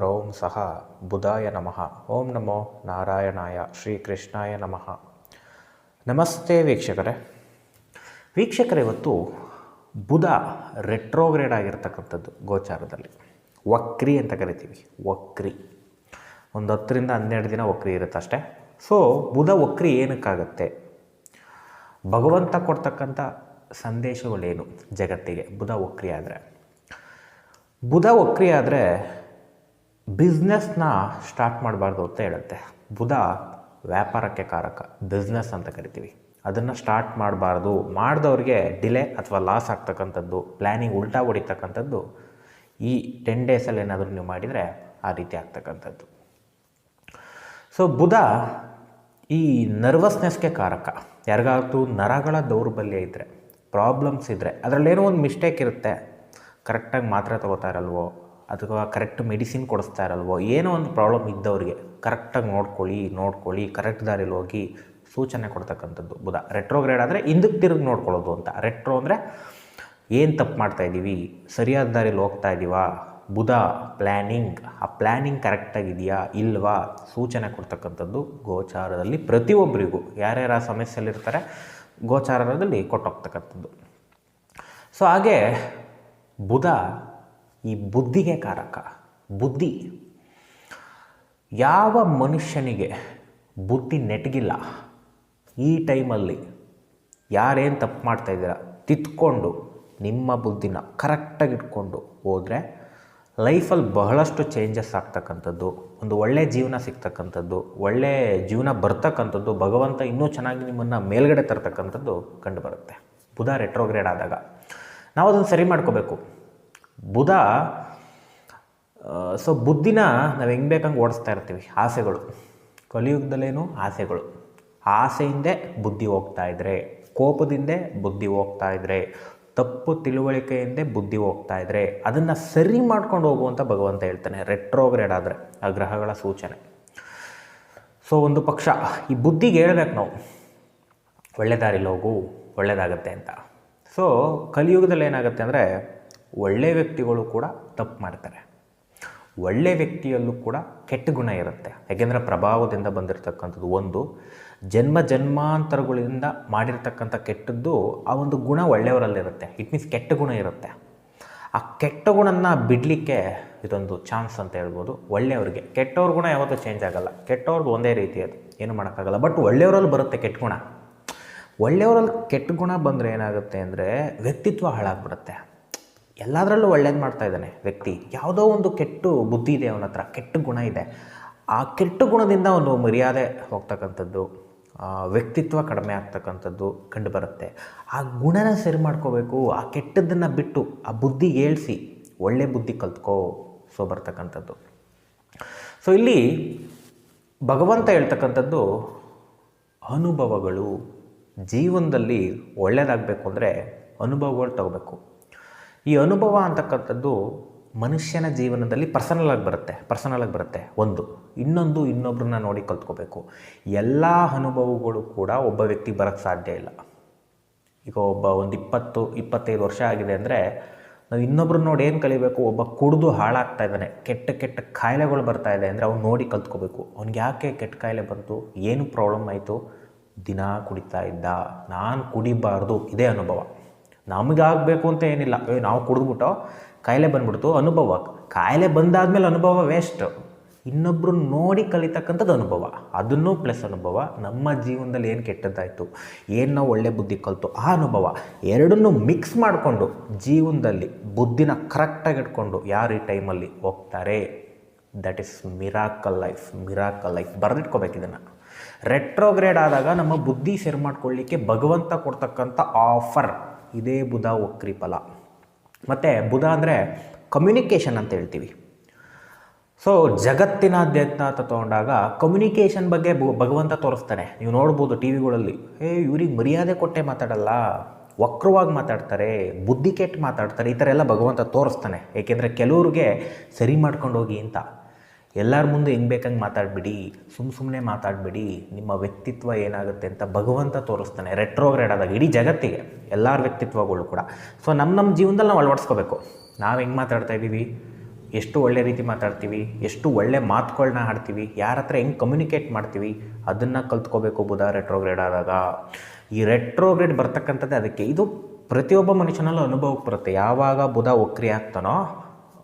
ಬ್ರೌಂ ಸಹ ಬುಧಾಯ ನಮಃ ಓಂ ನಮೋ ನಾರಾಯಣಾಯ ಶ್ರೀ ಕೃಷ್ಣಾಯ ನಮಃ ನಮಸ್ತೆ ವೀಕ್ಷಕರೇ ವೀಕ್ಷಕರೇ ಇವತ್ತು ಬುಧ ರೆಟ್ರೋಗ್ರೇಡ್ ಆಗಿರ್ತಕ್ಕಂಥದ್ದು ಗೋಚಾರದಲ್ಲಿ. ವಕ್ರಿ ಅಂತ ಕರಿತೀವಿ. ವಕ್ರಿ. ಒಂದು ಹತ್ತರಿಂದ ಹನ್ನೆರಡು ದಿನ ವಕ್ರಿ ಇರುತ್ತೆ ಅಷ್ಟೇ. ಸೊ ಬುಧ ವಕ್ರಿ ಏನಕ್ಕಾಗತ್ತೆ? ಭಗವಂತ ಕೊಡ್ತಕ್ಕಂಥ ಸಂದೇಶಗಳೇನು ಜಗತ್ತಿಗೆ? ಬುಧ ವಕ್ರಿ ಆದರೆ. ಬುಧ ವಕ್ರಿ ಆದರೆ ಬಿಸ್ನೆಸ್ನ ಸ್ಟಾರ್ಟ್ ಮಾಡಬಾರ್ದು ಅಂತ ಹೇಳುತ್ತೆ. ಬುಧ ವ್ಯಾಪಾರಕ್ಕೆ ಕಾರಕ, ಬಿಸ್ನೆಸ್ ಅಂತ ಕರಿತೀವಿ. ಅದನ್ನು ಸ್ಟಾರ್ಟ್ ಮಾಡಬಾರ್ದು. ಮಾಡಿದವ್ರಿಗೆ ಡಿಲೇ ಅಥವಾ ಲಾಸ್ ಆಗ್ತಕ್ಕಂಥದ್ದು ಪ್ಲ್ಯಾನಿಂಗ್ ಉಲ್ಟಾ ಹೊಡಿತಕ್ಕಂಥದ್ದು, ಈ ಟೆನ್ ಡೇಸಲ್ಲಿ ಏನಾದರೂ ನೀವು ಮಾಡಿದರೆ ಆ ರೀತಿ ಆಗ್ತಕ್ಕಂಥದ್ದು. ಸೊ ಬುಧ ಈ ನರ್ವಸ್ನೆಸ್ಗೆ ಕಾರಕ. ಯಾರಿಗಾದ್ರೂ ನರಗಳ ದೌರ್ಬಲ್ಯ ಇದ್ದರೆ ಪ್ರಾಬ್ಲಮ್ಸ್ ಇದ್ದರೆ ಅದರಲ್ಲೇನೋ ಒಂದು ಮಿಸ್ಟೇಕ್ ಇರುತ್ತೆ. ಕರೆಕ್ಟಾಗಿ ಮಾತ್ರೆ ತೊಗೋತಾ ಇರಲ್ವೋ ಅಥವಾ ಕರೆಕ್ಟ್ ಮೆಡಿಸಿನ್ ಕೊಡಿಸ್ತಾ ಇರಲ್ವೋ? ಏನೋ ಒಂದು ಪ್ರಾಬ್ಲಮ್ ಇದ್ದವರಿಗೆ ಕರೆಕ್ಟಾಗಿ ನೋಡ್ಕೊಳ್ಳಿ ನೋಡ್ಕೊಳ್ಳಿ ಕರೆಕ್ಟ್ ದಾರಿಲಿ ಹೋಗಿ ಸೂಚನೆ ಕೊಡ್ತಕ್ಕಂಥದ್ದು ಬುಧ. ರೆಟ್ರೋಗ್ರೇಡ್ ಆದರೆ ಹಿಂದಕ್ಕೆ ತಿರುಗಿ ನೋಡ್ಕೊಳ್ಳೋದು ಅಂತ. ರೆಟ್ರೋ ಅಂದರೆ ಏನು ತಪ್ಪು ಮಾಡ್ತಾ ಇದ್ದೀವಿ ಸರಿಯಾದ ದಾರಿಲಿ ಹೋಗ್ತಾ ಇದ್ದೀವಾ ಬುಧ ಪ್ಲ್ಯಾನಿಂಗ್ ಆ ಪ್ಲ್ಯಾನಿಂಗ್ ಕರೆಕ್ಟಾಗಿದೆಯಾ ಇಲ್ವಾ? ಸೂಚನೆ ಕೊಡ್ತಕ್ಕಂಥದ್ದು ಗೋಚಾರದಲ್ಲಿ ಪ್ರತಿಯೊಬ್ಬರಿಗೂ. ಯಾರ್ಯಾರ ಆ ಸಮಸ್ಯೆಯಲ್ಲಿರ್ತಾರೆ ಗೋಚಾರದಲ್ಲಿ ಕೊಟ್ಟೋಗ್ತಕ್ಕಂಥದ್ದು. ಸೊ ಹಾಗೆ ಬುಧ ಈ ಬುದ್ಧಿಗೆ ಕಾರಕ. ಬುದ್ಧಿ. ಯಾವ ಮನುಷ್ಯನಿಗೆ ಬುದ್ಧಿ ನೆಟ್ಗಿಲ್ಲ, ಈ ಟೈಮಲ್ಲಿ ಯಾರೇನು ತಪ್ಪು ಮಾಡ್ತಾ ಇದ್ದೀರಾ, ತಿತ್ಕೊಂಡು ನಿಮ್ಮ ಬುದ್ಧಿನ ಕರೆಕ್ಟಾಗಿ ಇಟ್ಕೊಂಡು ಹೋದರೆ ಲೈಫಲ್ಲಿ ಬಹಳಷ್ಟು ಚೇಂಜಸ್ ಆಗ್ತಕ್ಕಂಥದ್ದು, ಒಂದು ಒಳ್ಳೆಯ ಜೀವನ ಸಿಗ್ತಕ್ಕಂಥದ್ದು ಒಳ್ಳೆಯ ಜೀವನ ಬರ್ತಕ್ಕಂಥದ್ದು, ಭಗವಂತ ಇನ್ನೂ ಚೆನ್ನಾಗಿ ನಿಮ್ಮನ್ನು ಮೇಲ್ಗಡೆ ತರ್ತಕ್ಕಂಥದ್ದು ಕಂಡುಬರುತ್ತೆ ಬುಧ ರೆಟ್ರೋಗ್ರೇಡ್ ಆದಾಗ. ನಾವು ಅದನ್ನು ಸರಿ ಮಾಡ್ಕೋಬೇಕು. ಬುಧ ಸೊ ಬುದ್ಧಿನ ನಾವು ಹೆಂಗೆ ಬೇಕಂಗೆ ಓಡಿಸ್ತಾ ಇರ್ತೀವಿ, ಆಸೆಗಳು. ಕಲಿಯುಗದಲ್ಲೇನು ಆಸೆಗಳು. ಆಸೆಯಿಂದೇ ಬುದ್ಧಿ ಹೋಗ್ತಾ ಇದ್ರೆ, ಕೋಪದಿಂದೇ ಬುದ್ಧಿ ಹೋಗ್ತಾ ಇದ್ದರೆ ತಪ್ಪು ತಿಳುವಳಿಕೆಯಿಂದೇ ಬುದ್ಧಿ ಹೋಗ್ತಾ ಇದ್ದರೆ ಅದನ್ನು ಸರಿ ಮಾಡ್ಕೊಂಡು ಹೋಗುವಂಥ ಭಗವಂತ ಹೇಳ್ತಾನೆ, ರೆಟ್ರೋಗ್ರೇಡ್ ಆದರೆ, ಆ ಗ್ರಹಗಳ ಸೂಚನೆ. ಸೊ ಒಂದು ಪಕ್ಷ, ಈ ಬುದ್ಧಿಗೆ ಹೇಳ್ಬೇಕು ನಾವು, ಒಳ್ಳೆ ದಾರಿಲಿ ಹೋಗು ಒಳ್ಳೆಯದಾಗತ್ತೆ ಅಂತ. ಸೊ ಕಲಿಯುಗದಲ್ಲಿ ಏನಾಗುತ್ತೆ ಅಂದರೆ ಒಳ್ಳೆ ವ್ಯಕ್ತಿಗಳು ಕೂಡ ತಪ್ಪು ಮಾಡ್ತಾರೆ. ಒಳ್ಳೆ ವ್ಯಕ್ತಿಯಲ್ಲೂ ಕೂಡ ಕೆಟ್ಟ ಗುಣ ಇರುತ್ತೆ. ಯಾಕೆಂದರೆ ಪ್ರಭಾವದಿಂದ ಬಂದಿರತಕ್ಕಂಥದ್ದು ಒಂದು, ಜನ್ಮ ಜನ್ಮಾಂತರಗಳಿಂದ ಮಾಡಿರ್ತಕ್ಕಂಥ ಕೆಟ್ಟದ್ದು ಆ ಒಂದು ಗುಣ ಒಳ್ಳೆಯವರಲ್ಲಿರುತ್ತೆ. ಇಟ್ ಮೀನ್ಸ್ ಕೆಟ್ಟ ಗುಣ ಇರುತ್ತೆ. ಆ ಕೆಟ್ಟ ಗುಣನ ಬಿಡಲಿಕ್ಕೆ ಇದೊಂದು ಚಾನ್ಸ್ ಅಂತ ಹೇಳ್ಬೋದು. ಒಳ್ಳೆಯವ್ರಿಗೆ, ಕೆಟ್ಟವ್ರ ಗುಣ ಯಾವತ್ತೂ ಚೇಂಜ್ ಆಗಲ್ಲ. ಕೆಟ್ಟವ್ರದ್ದು ಒಂದೇ ರೀತಿ ಅದು. ಏನು ಮಾಡೋಕ್ಕಾಗಲ್ಲ. ಬಟ್ ಒಳ್ಳೆಯವರಲ್ಲಿ ಬರುತ್ತೆ ಕೆಟ್ಟ ಗುಣ. ಒಳ್ಳೆಯವರಲ್ಲಿ ಕೆಟ್ಟ ಗುಣ ಬಂದರೆ ಏನಾಗುತ್ತೆ ಅಂದರೆ ವ್ಯಕ್ತಿತ್ವ ಹಾಳಾಗ್ಬಿಡುತ್ತೆ. ಎಲ್ಲದರಲ್ಲೂ ಒಳ್ಳೇದು ಮಾಡ್ತಾ ಇದ್ದಾನೆ ವ್ಯಕ್ತಿ. ಯಾವುದೋ ಒಂದು ಕೆಟ್ಟು ಬುದ್ಧಿ ಇದೆ ಅವನ ಹತ್ರ, ಕೆಟ್ಟ ಗುಣ ಇದೆ. ಆ ಕೆಟ್ಟ ಗುಣದಿಂದ ಒಂದು ಮರ್ಯಾದೆ ಹೋಗ್ತಕ್ಕಂಥದ್ದು ವ್ಯಕ್ತಿತ್ವ ಕಡಿಮೆ ಆಗ್ತಕ್ಕಂಥದ್ದು ಕಂಡುಬರುತ್ತೆ. ಆ ಗುಣನ ಸರಿ ಮಾಡ್ಕೋಬೇಕು, ಆ ಕೆಟ್ಟದ್ದನ್ನು ಬಿಟ್ಟು, ಆ ಬುದ್ಧಿ ಏಳಿಸಿ ಒಳ್ಳೆ ಬುದ್ಧಿ ಕಲ್ತ್ಕೋ, ಸೊ ಬರ್ತಕ್ಕಂಥದ್ದು. ಸೊ ಇಲ್ಲಿ ಭಗವಂತ ಹೇಳ್ತಕ್ಕಂಥದ್ದು, ಅನುಭವಗಳು, ಜೀವನದಲ್ಲಿ ಒಳ್ಳೆಯದಾಗಬೇಕು ಅಂದರೆ ಅನುಭವಗಳು ತಗೋಬೇಕು. ಈ ಅನುಭವ ಅಂತಕ್ಕಂಥದ್ದು ಮನುಷ್ಯನ ಜೀವನದಲ್ಲಿ ಪರ್ಸನಲ್ ಆಗಿ ಬರುತ್ತೆ ಪರ್ಸನಲ್ ಆಗಿ ಬರುತ್ತೆ. ಒಂದು, ಇನ್ನೊಂದು ಇನ್ನೊಬ್ಬರನ್ನ ನೋಡಿ ಕಲ್ತ್ಕೋಬೇಕು. ಎಲ್ಲ ಅನುಭವಗಳು ಕೂಡ ಒಬ್ಬ ವ್ಯಕ್ತಿ ಬರೋಕ್ಕೆ ಸಾಧ್ಯ ಇಲ್ಲ. ಈಗ ಒಬ್ಬ ಒಂದು ಇಪ್ಪತ್ತು, ಇಪ್ಪತ್ತೈದು ವರ್ಷ ಆಗಿದೆ ಅಂದರೆ ನಾವು ಇನ್ನೊಬ್ರನ್ನ ನೋಡಿ ಏನು ಕಲಿಬೇಕು? ಒಬ್ಬ ಕುಡಿದು ಹಾಳಾಗ್ತಾ ಇದ್ದಾನೆ, ಕೆಟ್ಟ ಕೆಟ್ಟ ಕಾಯಿಲೆಗಳು ಬರ್ತಾ ಇದೆ ಅಂದರೆ ಅವ್ನು ನೋಡಿ ಕಲ್ತ್ಕೋಬೇಕು. ಅವ್ನಿಗೆ ಯಾಕೆ ಕೆಟ್ಟ ಕಾಯಿಲೆ ಬಂತು? ಏನು ಪ್ರಾಬ್ಲಮ್ ಆಯಿತು? ದಿನ ಕುಡಿತಾ ಇದ್ದ. ನಾನು ಕುಡಿಬಾರ್ದು. ಇದೇ ಅನುಭವ. ನಮಗಾಗಬೇಕು ಅಂತ ಏನಿಲ್ಲ. ಏ, ನಾವು ಕುಡಿದ್ಬಿಟ್ಟು ಕಾಯಿಲೆ ಬಂದ್ಬಿಡ್ತು, ಅನುಭವ. ಕಾಯಿಲೆ ಬಂದಾದ್ಮೇಲೆ ಅನುಭವ ವೇಸ್ಟ್ ಇನ್ನೊಬ್ಬರು ನೋಡಿ ಕಲಿತಕ್ಕಂಥದ್ದು ಅನುಭವ. ಅದನ್ನೂ ಪ್ಲಸ್ ಅನುಭವ. ನಮ್ಮ ಜೀವನದಲ್ಲಿ ಏನು ಕೆಟ್ಟದ್ದಾಯಿತು? ಏನು ನಾವು ಒಳ್ಳೆ ಬುದ್ಧಿ ಕಲಿತು? ಆ ಅನುಭವ. ಎರಡನ್ನೂ ಮಿಕ್ಸ್ ಮಾಡಿಕೊಂಡು ಜೀವನದಲ್ಲಿ ಬುದ್ಧಿನ ಕರೆಕ್ಟಾಗಿ ಇಟ್ಕೊಂಡು ಯಾರು ಈ ಟೈಮಲ್ಲಿ ಹೋಗ್ತಾರೆ? That is miracle life miracle life ಬರೆದಿಟ್ಕೋಬೇಕು ಇದನ್ನು. ರೆಟ್ರೋಗ್ರೇಡ್ ಆದಾಗ ನಮ್ಮ ಬುದ್ಧಿ ಸೇರ್ ಮಾಡ್ಕೊಳ್ಳಿಕ್ಕೆ ಭಗವಂತ ಕೊಡ್ತಕ್ಕಂಥ ಆಫರ್ ಇದೇ ಬುಧ ವಕ್ರಿ ಫಲ ಮತ್ತು ಬುಧ ಅಂದರೆ ಕಮ್ಯುನಿಕೇಷನ್ ಅಂತ ಹೇಳ್ತೀವಿ. ಸೊ ಜಗತ್ತಿನಾದ್ಯಂತ ತೊಗೊಂಡಾಗ ಕಮ್ಯುನಿಕೇಷನ್ ಬಗ್ಗೆ ಭಗವಂತ ತೋರಿಸ್ತಾನೆ. ನೀವು ನೋಡ್ಬೋದು ಟಿ ವಿಗಳಲ್ಲಿ. ಏ, ಇವ್ರಿಗೆ ಮರ್ಯಾದೆ ಕೊಟ್ಟೆ ಮಾತಾಡಲ್ಲ. ವಕ್ರವಾಗಿ ಮಾತಾಡ್ತಾರೆ, ಬುದ್ಧಿ ಕೆಟ್ಟು ಮಾತಾಡ್ತಾರೆ, ಈ ಥರ ಎಲ್ಲ ಭಗವಂತ ತೋರಿಸ್ತಾನೆ. ಏಕೆಂದರೆ ಕೆಲವ್ರಿಗೆ ಸರಿ ಮಾಡ್ಕೊಂಡು ಹೋಗಿ ಅಂತ. ಎಲ್ಲರ ಮುಂದೆ ಹೆಂಗೆ ಬೇಕಂಗೆ ಮಾತಾಡಬೇಡಿ ಸುಮ್ಮ ಸುಮ್ಮನೆ ಮಾತಾಡಬೇಡಿ, ನಿಮ್ಮ ವ್ಯಕ್ತಿತ್ವ ಏನಾಗುತ್ತೆ ಅಂತ ಭಗವಂತ ತೋರಿಸ್ತಾನೆ ರೆಟ್ರೋಗ್ರೇಡ್ ಆದಾಗ, ಇಡೀ ಜಗತ್ತಿಗೆ, ಎಲ್ಲರ ವ್ಯಕ್ತಿತ್ವಗಳು ಕೂಡ. ಸೊ ನಮ್ಮ ನಮ್ಮ ಜೀವನದಲ್ಲಿ ನಾವು ಅಳವಡಿಸ್ಕೋಬೇಕು. ನಾವು ಹೆಂಗೆ ಮಾತಾಡ್ತಾ ಇದ್ದೀವಿ? ಎಷ್ಟು ಒಳ್ಳೆ ರೀತಿ ಮಾತಾಡ್ತೀವಿ? ಎಷ್ಟು ಒಳ್ಳೆ ಮಾತುಗಳನ್ನ ಆಡ್ತೀವಿ ಯಾರ ಹತ್ರ ಹೆಂಗೆ ಕಮ್ಯುನಿಕೇಟ್ ಮಾಡ್ತೀವಿ? ಅದನ್ನು ಕಲ್ತ್ಕೋಬೇಕು ಬುಧ ರೆಟ್ರೋಗ್ರೇಡ್ ಆದಾಗ. ಈ ರೆಟ್ರೋಗ್ರೇಡ್ ಬರ್ತಕ್ಕಂಥದ್ದೇ ಅದಕ್ಕೆ. ಇದು ಪ್ರತಿಯೊಬ್ಬ ಮನುಷ್ಯನಲ್ಲೂ ಅನುಭವಕ್ಕೆ ಬರುತ್ತೆ. ಯಾವಾಗ ಬುಧ ಒಕ್ರಿ ಆಗ್ತಾನೋ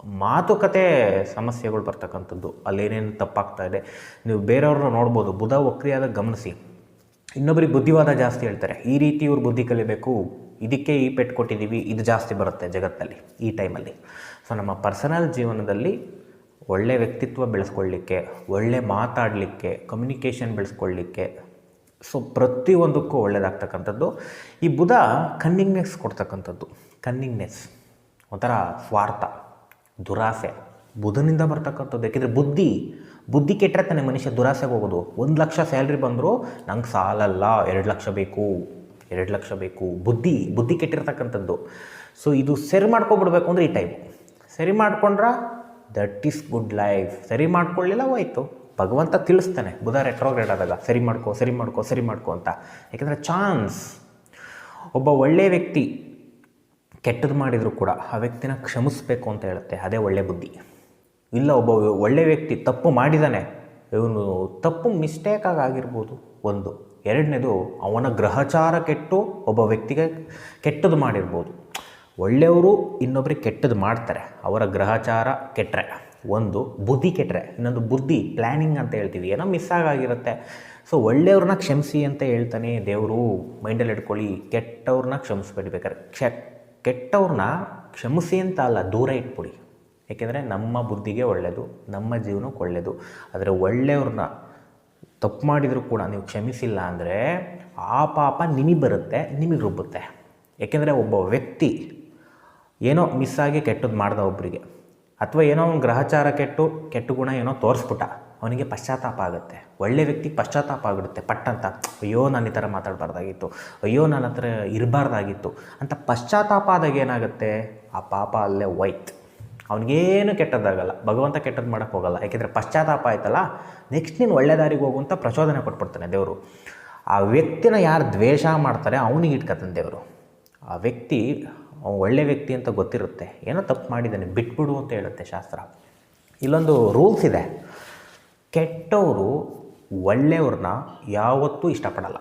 ಮಾತುಕತೆ ಸಮಸ್ಯೆಗಳು ಬರ್ತಕ್ಕಂಥದ್ದು. ಅಲ್ಲೇನೇನು ತಪ್ಪಾಗ್ತಾ ಇದೆ. ನೀವು ಬೇರೆಯವ್ರನ್ನ ನೋಡ್ಬೋದು. ಬುಧ ವಕ್ರಿಯಾದ ಗಮನಿಸಿ. ಇನ್ನೊಬ್ರಿಗೆ ಬುದ್ಧಿವಾದ ಜಾಸ್ತಿ ಹೇಳ್ತಾರೆ. ಈ ರೀತಿ ಇವ್ರು ಬುದ್ಧಿ ಕಲಿಬೇಕು. ಇದಕ್ಕೆ ಈ ಪೆಟ್ಟು ಕೊಟ್ಟಿದ್ದೀವಿ ಇದು ಜಾಸ್ತಿ ಬರುತ್ತೆ ಜಗತ್ತಲ್ಲಿ, ಈ ಟೈಮಲ್ಲಿ. ಸೊ, ನಮ್ಮ ಪರ್ಸನಲ್ ಜೀವನದಲ್ಲಿ ಒಳ್ಳೆ ವ್ಯಕ್ತಿತ್ವ ಬೆಳೆಸ್ಕೊಳ್ಳಿಕ್ಕೆ, ಒಳ್ಳೆ ಮಾತಾಡಲಿಕ್ಕೆ ಕಮ್ಯುನಿಕೇಷನ್ ಬೆಳೆಸ್ಕೊಳ್ಳಿಕ್ಕೆ, ಸೊ, ಪ್ರತಿಯೊಂದಕ್ಕೂ ಒಳ್ಳೆಯದಾಗ್ತಕ್ಕಂಥದ್ದು ಈ ಬುಧ ಕನ್ನಿಂಗ್ನೆಸ್ ಕೊಡ್ತಕ್ಕಂಥದ್ದು. ಕನ್ನಿಂಗ್ನೆಸ್ ಒಂಥರ ಸ್ವಾರ್ಥ. ದುರಾಸೆ. ಬುಧನಿಂದ ಬರ್ತಕ್ಕಂಥದ್ದು ಯಾಕೆಂದರೆ ಬುದ್ಧಿ ಬುದ್ಧಿ ಕೆಟ್ಟರೆ ತಾನೆ ಮನುಷ್ಯ ದುರಾಸೆಗೆ ಹೋಗೋದು. ಒಂದು ಲಕ್ಷ ಸ್ಯಾಲ್ರಿ ಬಂದರೂ ನಂಗೆ ಸಾಲಲ್ಲ, ಎರಡು ಲಕ್ಷ ಬೇಕು, ಎರಡು ಲಕ್ಷ ಬೇಕು. ಬುದ್ಧಿ ಬುದ್ಧಿ ಕೆಟ್ಟಿರ್ತಕ್ಕಂಥದ್ದು. ಸೊ ಇದು ಸರಿ ಮಾಡ್ಕೊಬಿಡ್ಬೇಕು ಅಂದರೆ ಈ ಟೈಮ್ ಸರಿ ಮಾಡ್ಕೊಂಡ್ರೆ ದಟ್ ಈಸ್ ಗುಡ್ ಲೈಫ್ ಸರಿ ಮಾಡ್ಕೊಳ್ಳಿಲ್ಲ ಹೋಯ್ತು. ಭಗವಂತ ತಿಳಿಸ್ತಾನೆ, ಬುಧ ರೆಟ್ರೋಗ್ರೇಡ್ ಆದಾಗ ಸರಿ ಮಾಡ್ಕೋ ಸರಿ ಮಾಡ್ಕೋ ಸರಿ ಮಾಡ್ಕೋ ಅಂತ. ಯಾಕೆಂದರೆ ಚಾನ್ಸ್ ಒಬ್ಬ ಒಳ್ಳೆಯ ವ್ಯಕ್ತಿ ಕೆಟ್ಟದ್ದು ಮಾಡಿದರೂ ಕೂಡ ಆ ವ್ಯಕ್ತಿನ ಕ್ಷಮಿಸಬೇಕು ಅಂತ ಹೇಳುತ್ತೆ. ಅದೇ ಒಳ್ಳೆ ಬುದ್ಧಿ. ಇಲ್ಲ, ಒಬ್ಬ ಒಳ್ಳೆ ವ್ಯಕ್ತಿ ತಪ್ಪು ಮಾಡಿದಾನೆ. ಇವನು ತಪ್ಪು ಮಿಸ್ಟೇಕಾಗಿ ಆಗಿರ್ಬೋದು. ಒಂದು. ಎರಡನೇದು, ಅವನ ಗ್ರಹಚಾರ ಕೆಟ್ಟು ಒಬ್ಬ ವ್ಯಕ್ತಿಗೆ ಕೆಟ್ಟದ್ದು ಮಾಡಿರ್ಬೋದು. ಒಳ್ಳೆಯವರು ಇನ್ನೊಬ್ಬರಿಗೆ ಕೆಟ್ಟದ್ದು ಮಾಡ್ತಾರೆ. ಅವರ ಗ್ರಹಚಾರ ಕೆಟ್ಟರೆ ಒಂದು, ಬುದ್ಧಿ ಕೆಟ್ಟರೆ ಇನ್ನೊಂದು, ಬುದ್ಧಿ ಪ್ಲ್ಯಾನಿಂಗ್ ಅಂತ ಹೇಳ್ತೀವಿ. ಏನೋ ಮಿಸ್ ಆಗಿರುತ್ತೆ. ಸೊ ಒಳ್ಳೆಯವ್ರನ್ನ ಕ್ಷಮಿಸಿ ಅಂತ ಹೇಳ್ತಾನೆ ದೇವರು. ಮೈಂಡಲ್ಲಿ ಇಟ್ಕೊಳ್ಳಿ, ಕೆಟ್ಟವ್ರನ್ನ ಕ್ಷಮಿಸ್ಬಿಡ್ಬೇಕಾರೆ. ಕ್ಷ ಕೆಟ್ಟವ್ರನ್ನ ಕ್ಷಮಿಸಿ ಅಂತ ಅಲ್ಲ, ದೂರ ಇಟ್ಬಿಡಿ. ಏಕೆಂದರೆ ನಮ್ಮ ಬುದ್ಧಿಗೆ ಒಳ್ಳೆಯದು ನಮ್ಮ ಜೀವನಕ್ಕೆ ಒಳ್ಳೆಯದು ಆದರೆ ಒಳ್ಳೆಯವ್ರನ್ನ ತಪ್ಪು ಮಾಡಿದರೂ ಕೂಡ ನೀವು ಕ್ಷಮಿಸಿಲ್ಲ ಅಂದರೆ ಆ ಪಾಪ ನಿಮಗೆ ಬರುತ್ತೆ, ನಿಮಗೆ ರುಬ್ಬುತ್ತೆ. ಏಕೆಂದರೆ ಒಬ್ಬ ವ್ಯಕ್ತಿ ಏನೋ ಮಿಸ್ಸಾಗಿ ಕೆಟ್ಟದ್ದು ಮಾಡ್ದ ಒಬ್ಬರಿಗೆ ಅಥವಾ ಏನೋ ಒಂದು ಗ್ರಹಚಾರ ಕೆಟ್ಟು, ಕೆಟ್ಟ ಗುಣ ಏನೋ ತೋರಿಸ್ಬಿಟ್ಟ. ಅವನಿಗೆ ಪಶ್ಚಾತ್ತಾಪ ಆಗುತ್ತೆ. ಒಳ್ಳೆ ವ್ಯಕ್ತಿ ಪಶ್ಚಾತ್ತಾಪ ಆಗಿರುತ್ತೆ ಪಟ್ಟಂತ, ಅಯ್ಯೋ, ನಾನು ಈ ಥರ ಮಾತಾಡಬಾರ್ದಾಗಿತ್ತು. ಅಯ್ಯೋ, ನನ್ನ ಹತ್ರ ಇರಬಾರ್ದಾಗಿತ್ತು. ಅಂತ ಪಶ್ಚಾತ್ತಾಪ ಆದಾಗ ಏನಾಗುತ್ತೆ? ಆ ಪಾಪ ಅಲ್ಲೇ ವೈತ್ ಅವನಿಗೇನು ಕೆಟ್ಟದ್ದಾಗಲ್ಲ. ಭಗವಂತ ಕೆಟ್ಟದ್ದು ಮಾಡೋಕ್ಕೆ ಹೋಗಲ್ಲ. ಯಾಕೆಂದರೆ ಪಶ್ಚಾತ್ತಾಪ ಆಯ್ತಲ್ಲ? ನೆಕ್ಸ್ಟ್ ನೀನು ಒಳ್ಳೆ ದಾರಿಗೆ ಹೋಗುವಂಥ ಪ್ರಚೋದನೆ ಕೊಟ್ಬಿಡ್ತಾನೆ ದೇವರು. ಆ ವ್ಯಕ್ತಿನ ಯಾರು ದ್ವೇಷ ಮಾಡ್ತಾರೆ ಅವನಿಗೆ ಇಟ್ಕೊತಾನೆ ದೇವರು. ಆ ವ್ಯಕ್ತಿ ಒಳ್ಳೆ ವ್ಯಕ್ತಿ ಅಂತ ಗೊತ್ತಿರುತ್ತೆ. ಏನೋ ತಪ್ಪು ಮಾಡಿದ್ದಾನೆ. ಬಿಟ್ಬಿಡು ಅಂತ ಹೇಳುತ್ತೆ ಶಾಸ್ತ್ರ. ಇಲ್ಲೊಂದು ರೂಲ್ಸ್ ಇದೆ. ಕೆಟ್ಟವರು ಒಳ್ಳೆಯವ್ರನ್ನ ಯಾವತ್ತೂ ಇಷ್ಟಪಡಲ್ಲ.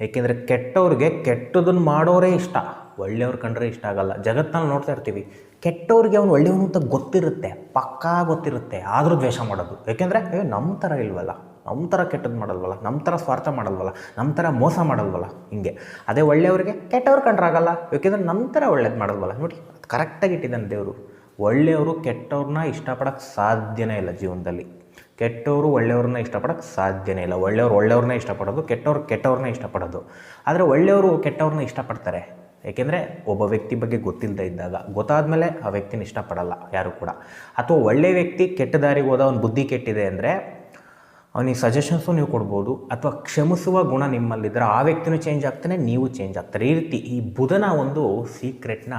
ಏಕೆಂದರೆ ಕೆಟ್ಟವ್ರಿಗೆ ಕೆಟ್ಟದನ್ನು ಮಾಡೋರೇ ಇಷ್ಟ, ಒಳ್ಳೆಯವ್ರು ಕಂಡ್ರೆ ಇಷ್ಟ ಆಗಲ್ಲ. ಜಗತ್ತಲ್ಲಿ ನೋಡ್ತಾ ಇರ್ತೀವಿ, ಕೆಟ್ಟವ್ರಿಗೆ ಅವ್ನು ಒಳ್ಳೆಯವನು ಅಂತ ಗೊತ್ತಿರುತ್ತೆ, ಪಕ್ಕಾ ಗೊತ್ತಿರುತ್ತೆ, ಆದರೂ ದ್ವೇಷ ಮಾಡೋದು. ಏಕೆಂದರೆ, ಏ ನಮ್ಮ ಥರ ಇಲ್ವಲ್ಲ? ನಮ್ಮ ಥರ ಕೆಟ್ಟದ್ದು ಮಾಡಲ್ವಲ್ಲ? ನಮ್ಮ ಥರ ಸ್ವಾರ್ಥ ಮಾಡಲ್ವಲ್ಲ? ನಮ್ಮ ಥರ ಮೋಸ ಮಾಡಲ್ವಲ್ಲ? ಹಿಂಗೆ. ಅದೇ ಒಳ್ಳೆಯವ್ರಿಗೆ ಕೆಟ್ಟವ್ರು ಕಂಡ್ರಾಗಲ್ಲ ಏಕೆಂದರೆ ನಮ್ಮ ಥರ ಒಳ್ಳೇದು ಮಾಡಲ್ವಲ್ಲ? ನೋಡಿ ಕರೆಕ್ಟಾಗಿ ಇಟ್ಟಿದ್ದಾನೆ ದೇವರು. ಒಳ್ಳೆಯವರು ಕೆಟ್ಟವ್ರನ್ನ ಇಷ್ಟಪಡೋಕ್ಕೆ ಸಾಧ್ಯನೇ ಇಲ್ಲ ಜೀವನದಲ್ಲಿ. ಕೆಟ್ಟವರು ಒಳ್ಳೆಯವ್ರನ್ನ ಇಷ್ಟಪಡೋಕ್ಕೆ ಸಾಧ್ಯನೇ ಇಲ್ಲ. ಒಳ್ಳೆಯವ್ರು ಒಳ್ಳೆಯವ್ರನ್ನ ಇಷ್ಟಪಡೋದು, ಕೆಟ್ಟವ್ರು ಕೆಟ್ಟವ್ರನ್ನ ಇಷ್ಟಪಡೋದು. ಆದರೆ ಒಳ್ಳೆಯವರು ಕೆಟ್ಟವ್ರನ್ನ ಇಷ್ಟಪಡ್ತಾರೆ. ಏಕೆಂದರೆ ಒಬ್ಬ ವ್ಯಕ್ತಿ ಬಗ್ಗೆ ಗೊತ್ತಿಲ್ಲದೆ ಇದ್ದಾಗ, ಗೊತ್ತಾದಮೇಲೆ ಆ ವ್ಯಕ್ತಿನ ಇಷ್ಟಪಡಲ್ಲ ಯಾರು ಕೂಡ. ಅಥವಾ ಒಳ್ಳೆಯ ವ್ಯಕ್ತಿ ಕೆಟ್ಟ ದಾರಿಗೆ ಹೋದ ಅವ್ನ ಬುದ್ಧಿ ಕೆಟ್ಟಿದೆ ಅಂದರೆ ಅವನಿಗೆ ಸಜೆಷನ್ಸು ನೀವು ಕೊಡ್ಬೋದು, ಅಥವಾ ಕ್ಷಮಿಸುವ ಗುಣ ನಿಮ್ಮಲ್ಲಿದ್ದರೆ ಆ ವ್ಯಕ್ತಿನೂ ಚೇಂಜ್ ಆಗ್ತಾನೆ, ನೀವು ಚೇಂಜ್ ಆಗ್ತಾರೆ. ಈ ರೀತಿ ಈ ಬುಧನ ಒಂದು ಸೀಕ್ರೆಟ್ನ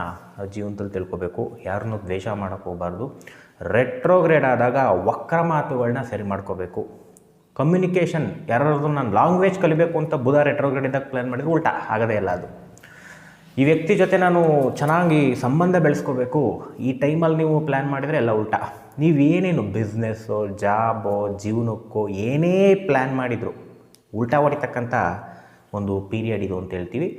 ಜೀವನದಲ್ಲಿ ತಿಳ್ಕೊಬೇಕು. ಯಾರನ್ನೂ ದ್ವೇಷ ಮಾಡೋಕ್ಕೆ ಹೋಗಬಾರ್ದು. ರೆಟ್ರೋಗ್ರೇಡ್ ಆದಾಗ ವಕ್ರ ಮಾತುಗಳನ್ನ ಸರಿ ಮಾಡ್ಕೋಬೇಕು. ಕಮ್ಯುನಿಕೇಷನ್ ಯಾರಾದ್ರೂ ನಾನು ಲಾಂಗ್ವೇಜ್ ಕಲಿಬೇಕು ಅಂತ ಬುಧ ರೆಟ್ರೋಗ್ರೇಡ್ ಇದ್ದಾಗ ಪ್ಲ್ಯಾನ್ ಮಾಡಿದ್ರೆ ಉಲ್ಟಾ, ಆಗದೇ ಇಲ್ಲ ಅದು. ಈ ವ್ಯಕ್ತಿ ಜೊತೆ ನಾನು ಚೆನ್ನಾಗಿ ಸಂಬಂಧ ಬೆಳೆಸ್ಕೋಬೇಕು. ಈ ಟೈಮಲ್ಲಿ ನೀವು ಪ್ಲ್ಯಾನ್ ಮಾಡಿದರೆ ಎಲ್ಲ ಉಲ್ಟಾ. ನೀವು ಏನೇನು ಬಿಸ್ನೆಸ್ಸು ಜಾಬೋ ಜೀವನಕ್ಕೋ ಏನೇ ಪ್ಲ್ಯಾನ್ ಮಾಡಿದ್ರು, ಉಲ್ಟಾ ಹೊಡಿತಕ್ಕಂಥ ಒಂದು ಪೀರಿಯಡ್ ಇದು ಅಂತ ಹೇಳ್ತೀವಿ.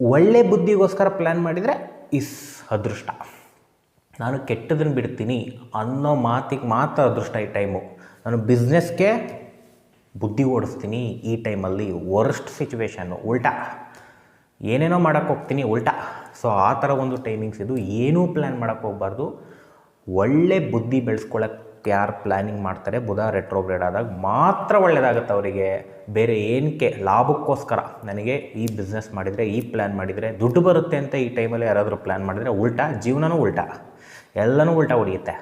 ಒಳ್ಳೆ ಬುದ್ಧಿಗೋಸ್ಕರ ಪ್ಲ್ಯಾನ್ ಮಾಡಿದರೆ ಇಸ್ ಅದೃಷ್ಟ. ನಾನು ಕೆಟ್ಟದನ್ನು ಬಿಡ್ತೀನಿ ಅನ್ನೋ ಮಾತಿಗೆ ಮಾತ್ರ ಅದೃಷ್ಟ ಈ ಟೈಮು. ನಾನು ಬಿಸ್ನೆಸ್ಗೆ ಬುದ್ಧಿ ಓಡಿಸ್ತೀನಿ ಈ ಟೈಮಲ್ಲಿ ವರ್ಸ್ಟ್ ಸಿಚುವೇಶನ್ನು ಉಲ್ಟಾ. ಏನೇನೋ ಮಾಡೋಕ್ಕೆ ಹೋಗ್ತೀನಿ ಉಲ್ಟಾ. ಸೊ ಆ ಥರ ಒಂದು ಟೈಮಿಂಗ್ಸ್ ಇದು. ಏನೂ ಪ್ಲ್ಯಾನ್ ಮಾಡೋಕ್ಕೆ ಹೋಗ್ಬಾರ್ದು. ಒಳ್ಳೆ ಬುದ್ಧಿ ಬೆಳೆಸ್ಕೊಳ್ಳೋಕ್ಕೆ ಯಾರು ಪ್ಲ್ಯಾನಿಂಗ್ ಮಾಡ್ತಾರೆ? ಬುಧ ರೆಟ್ರೋಗ್ರೇಡ್ ಆದಾಗ ಮಾತ್ರ ಒಳ್ಳೆಯದಾಗುತ್ತೆ ಅವರಿಗೆ. ಬೇರೆ ಏನಕ್ಕೆ? ಲಾಭಕ್ಕೋಸ್ಕರ. ನನಗೆ ಈ ಬಿಸ್ನೆಸ್ ಮಾಡಿದರೆ, ಈ ಪ್ಲ್ಯಾನ್ ಮಾಡಿದರೆ ದುಡ್ಡು ಬರುತ್ತೆ ಅಂತ ಈ ಟೈಮಲ್ಲಿ ಯಾರಾದರೂ ಪ್ಲ್ಯಾನ್ ಮಾಡಿದರೆ ಉಲ್ಟಾ. ಜೀವನನೂ ಉಲ್ಟಾ. ಎಲ್ಲನೂ ಉಲ್ಟಾ ಹೊಡಿಯುತ್ತೆ.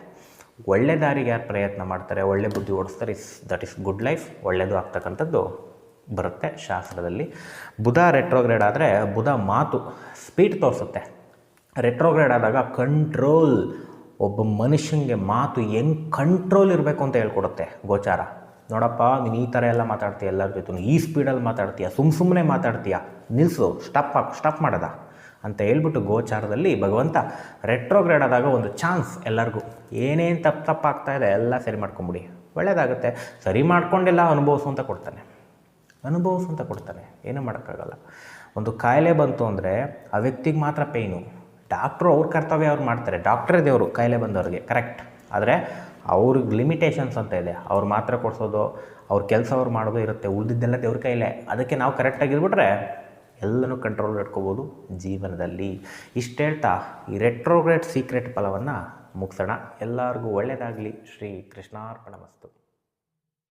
ಒಳ್ಳೆ ದಾರಿಗೆ ಯಾರು ಪ್ರಯತ್ನ ಮಾಡ್ತಾರೆ, ಒಳ್ಳೆ ಬುದ್ಧಿ ಓಡಿಸ್ತಾರೆ, is, that is good life. ಒಳ್ಳೆಯದು ಆಗ್ತಕ್ಕಂಥದ್ದು ಬರುತ್ತೆ ಶಾಸ್ತ್ರದಲ್ಲಿ. ಬುಧ ರೆಟ್ರೋಗ್ರೇಡ್ ಆದರೆ ಬುಧ ಮಾತು ಸ್ಪೀಡ್ ತೋರಿಸುತ್ತೆ. ರೆಟ್ರೋಗ್ರೇಡ್ ಆದಾಗ ಕಂಟ್ರೋಲ್ ಒಬ್ಬ ಮನುಷ್ಯನಿಗೆ ಮಾತು ಹೆಂಗೆ ಕಂಟ್ರೋಲ್ ಇರಬೇಕು ಅಂತ ಹೇಳ್ಕೊಡುತ್ತೆ ಗೋಚಾರ. ನೋಡಪ್ಪ, ನೀನು ಈ ಥರ ಎಲ್ಲ ಮಾತಾಡ್ತೀಯ, ಎಲ್ಲರ ಜೊತೆ ಈ ಸ್ಪೀಡಲ್ಲಿ ಮಾತಾಡ್ತೀಯ ಸುಮ್ಮ ಸುಮ್ಮನೆ ಮಾತಾಡ್ತೀಯ ನಿಲ್ಲಿಸು ಸ್ಟಪ್ ಹಾಕು ಸ್ಟಪ್ ಮಾಡೋದ. ಅಂತ ಹೇಳ್ಬಿಟ್ಟು ಗೋಚಾರದಲ್ಲಿ ಭಗವಂತ ರೆಟ್ರೋಗ್ರೇಡ್ ಆದಾಗ ಒಂದು ಚಾನ್ಸ್ ಎಲ್ಲರಿಗೂ. ಏನೇನು ತಪ್ಪು ತಪ್ಪಾಗ್ತಾ ಇದೆ ಎಲ್ಲ ಸರಿ ಮಾಡ್ಕೊಂಬಿಡಿ. ಒಳ್ಳೆಯದಾಗುತ್ತೆ ಸರಿ ಮಾಡ್ಕೊಂಡೆಲ್ಲ ಅನುಭವಿಸು ಅಂತ ಕೊಡ್ತಾನೆ. ಅನುಭವಿಸು ಅಂತ ಕೊಡ್ತಾನೆ. ಏನೂ ಮಾಡೋಕ್ಕಾಗಲ್ಲ. ಒಂದು ಕಾಯಿಲೆ ಬಂತು ಅಂದರೆ ಆ ವ್ಯಕ್ತಿಗೆ ಮಾತ್ರ ಪೇಯ್ನು ಡಾಕ್ಟ್ರು ಅವ್ರ ಕರ್ತವ್ಯ ಅವ್ರು ಮಾಡ್ತಾರೆ. ಡಾಕ್ಟ್ರೇ ದೇವರು ಕಾಯಿಲೆ ಬಂದವ್ರಿಗೆ. ಕರೆಕ್ಟ್ ಆದರೆ ಅವ್ರಿಗೆ ಲಿಮಿಟೇಷನ್ಸ್ ಅಂತ ಇದೆ. ಅವ್ರು ಮಾತ್ರ ಕೊಡಿಸೋದು, ಅವ್ರ ಕೆಲಸ ಅವ್ರು ಮಾಡೋದು ಇರುತ್ತೆ. ಉಳಿದಿದ್ದೆಲ್ಲ ದೇವ್ರ ಕೈಲೇ. ಅದಕ್ಕೆ ನಾವು ಕರೆಕ್ಟಾಗಿರ್ಬಿಟ್ರೆ ಎಲ್ಲನೂ ಕಂಟ್ರೋಲ್ ಇಟ್ಕೋಬೋದು ಜೀವನದಲ್ಲಿ. ಇಷ್ಟು ಹೇಳ್ತಾ ಈ ರೆಟ್ರೋಗ್ರೇಟ್ ಸೀಕ್ರೆಟ್ ಫಲವನ್ನು ಮುಗಿಸೋಣ. ಎಲ್ಲರಿಗೂ ಒಳ್ಳೆಯದಾಗಲಿ ಶ್ರೀ ಕೃಷ್ಣಾರ್ಪಣ ಮಸ್ತು.